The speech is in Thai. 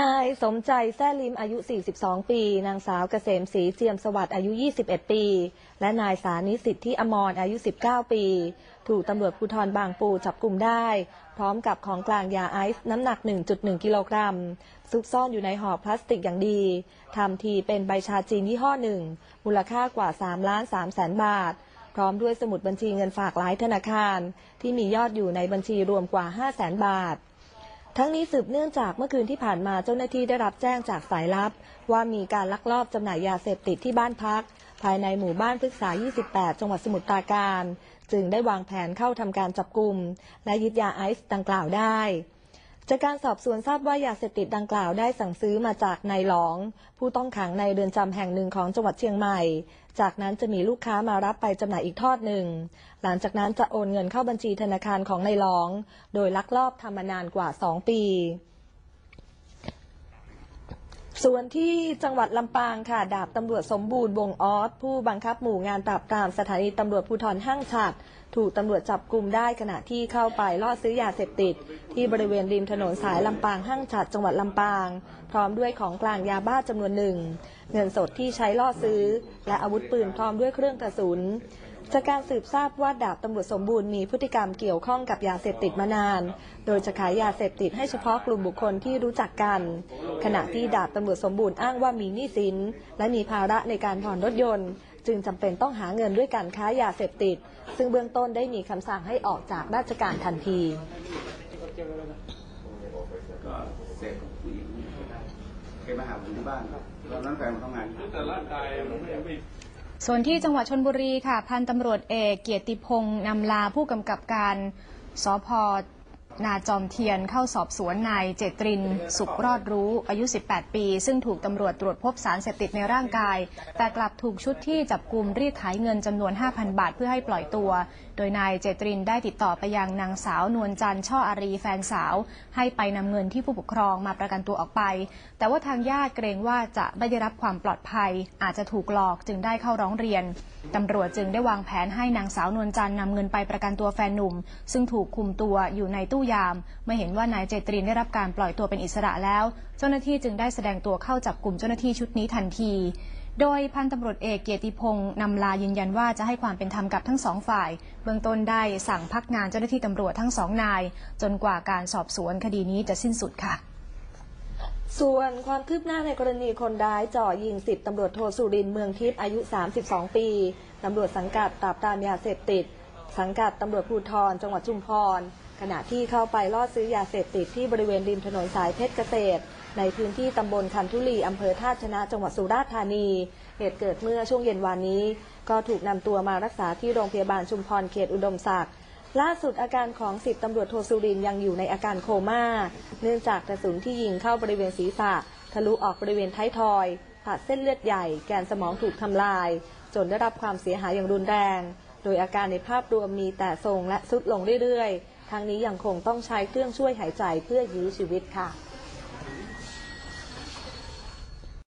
นายสมใจแซ่ลิมอายุ 42 ปี นางสาวเกษมศรีเจียมสวัสดิ์อายุ 21 ปี และนายสานิสิทธิอมรอายุ 19 ปี ถูกตำรวจภูธรบางปูจับกลุ่มได้ พร้อมกับของกลางยาไอซ์น้ำหนัก 1.1 กิโลกรัม ซุกซ่อนอยู่ในห่อพลาสติกอย่างดี ทำทีเป็นใบชาจีนยี่ห้อหนึ่ง มูลค่ากว่า 3 ล้าน3แสนบาท พร้อมด้วยสมุดบัญชีเงินฝากหลายธนาคาร ที่มียอดอยู่ในบัญชีรวมกว่า5แสนบาท ทั้งนี้สืบเนื่องจากเมื่อคืนที่ผ่านมาเจ้าหน้าที่ได้รับแจ้งจากสายลับ ว่ามีการลักลอบจำหน่ายยาเสพติดที่บ้านพัก ภายในหมู่บ้านพฤกษา 28 จังหวัดสมุทรปราการ จึงได้วางแผนเข้าทำการจับกลุ่มและยึดยาไอซ์ดังกล่าวได้ จากการสอบสวนทราบว่ายาเสพติดดังกล่าวได้สั่งซื้อมาจากนายหลอง ผู้ต้องขังในเรือนจำแห่งหนึ่งของจังหวัดเชียงใหม่ จากนั้นจะมีลูกค้ามารับไปจำหน่ายอีกทอดหนึ่ง หลังจากนั้นจะโอนเงินเข้าบัญชีธนาคารของนายหลอง โดยลักลอบทำมานานกว่า 2 ปี ส่วนที่จังหวัดลำปางค่ะ ดาบตำรวจสมบูรณ์วงออสผู้บังคับหมู่งานปราบปรามสถานีตำรวจภูธรห้างฉัดถูกตำรวจจับกลุ่มได้ขณะที่เข้าไปล่อซื้อยาเสพติด ที่บริเวณริมถนนสายลำปางห้างฉัดจังหวัดลำปาง พร้อมด้วยของกลางยาบ้าจำนวนหนึ่ง เงินสดที่ใช้ล่อซื้อ และอาวุธปืนพร้อมด้วยเครื่องกระสุน จากการสืบทราบว่าดาบตำรวจสมบูรณ์มีพฤติกรรมเกี่ยวข้องกับยาเสพติดมานาน โดยจะขายยาเสพติดให้เฉพาะกลุ่มบุคคลที่รู้จักกัน ขณะที่ดาบตำรวจสมบูรณ์อ้างว่ามีหนี้สิน และมีภาระในการผ่อนรถยนต์ จึงจำเป็นต้องหาเงินด้วยการค้ายาเสพติด ซึ่งเบื้องต้นได้มีคำสั่งให้ออกจากราชการทันทีก็เสพกับผู้หญิงแกมาหาผมที่บ้านตอนนั้นแฟนมทำงานแต่ร่างกายมันไม่ไม่ ส่วนที่จังหวัดชนบุรีค่ะ พันตำรวจเอกเกียรติพงศ์นำลาผู้กำกับการสพ นาจอมเทียนเข้าสอบสวนนายเจตริน สุขรอดรู้ อายุ 18 ปี ซึ่งถูกตำรวจตรวจพบสารเสพติดในร่างกาย แต่กลับถูกชุดที่จับกลุ่มรีดไถเงินจำนวน 5,000 บาทเพื่อให้ปล่อยตัว โดยนายเจตรินได้ติดต่อไปยังนางสาวนวลจันทร์ช่ออารีแฟนสาว ให้ไปนำเงินที่ผู้ปกครองมาประกันตัวออกไป แต่ว่าทางญาติเกรงว่าจะไม่ได้รับความปลอดภัย อาจจะถูกหลอกจึงได้เข้าร้องเรียนตำรวจจึงได้วางแผนให้นางสาวนวลจันทร์นำเงินไปประกันตัวแฟนหนุ่ม ซึ่งถูกคุมตัวอยู่ในตู้ยามเมื่อเห็นว่านายเจตรินได้รับการปล่อยตัวเป็นอิสระแล้ว เจ้าหน้าที่จึงได้แสดงตัวเข้าจับกลุ่มเจ้าหน้าที่ชุดนี้ทันที โดยพันตำรวจเอกเกียรติพงศ์นำลายืนยันว่าจะให้ความเป็นธรรมกับทั้งสองฝ่าย เบื้องต้นได้สั่งพักงานเจ้าหน้าที่ตำรวจทั้งสองนาย จนกว่าการสอบสวนคดีนี้จะสิ้นสุดค่ะส่วนความคืบหน้าในกรณีคนร้ายจ่อยิงสิบตำรวจโทสุรินเมืองทิพย์อายุ 32 ปี ตำรวจสังกัดปราบปรามยาเสพติด สังกัดตำรวจภูธรจังหวัดชุมพร ณะที่เข้าไปล่อซื้อยาเสพติดที่บริเวณริมถนนสายเพชรเกษตร ในพื้นที่ตำบลคันทุลีอำเภอท่าชนะจังหวัดสุราษฎร์ธานี เหตุเกิดเมื่อช่วงเย็นวานนี้ ก็ถูกนำตัวมารักษาที่โรงพยาบาลชุมพรเขตอุดมศักดิ์ล่าสุดอาการของสิบตำรวจโทสุรินยังอยู่ในอาการโคม่า เนื่องจากกระสุนที่ยิงเข้าบริเวณศีรษะ ทะลุออกบริเวณท้ายทอยตัดเส้นเลือดใหญ่ แกนสมองถูกทำลาย จนได้รับความเสียหายอย่างรุนแรง โดยอาการในภาพรวมมีแต่ทรงและสุดลงเรื่อยๆ ทั้งนี้ยังคงต้องใช้เครื่องช่วยหายใจเพื่อยื้อชีวิตค่ะ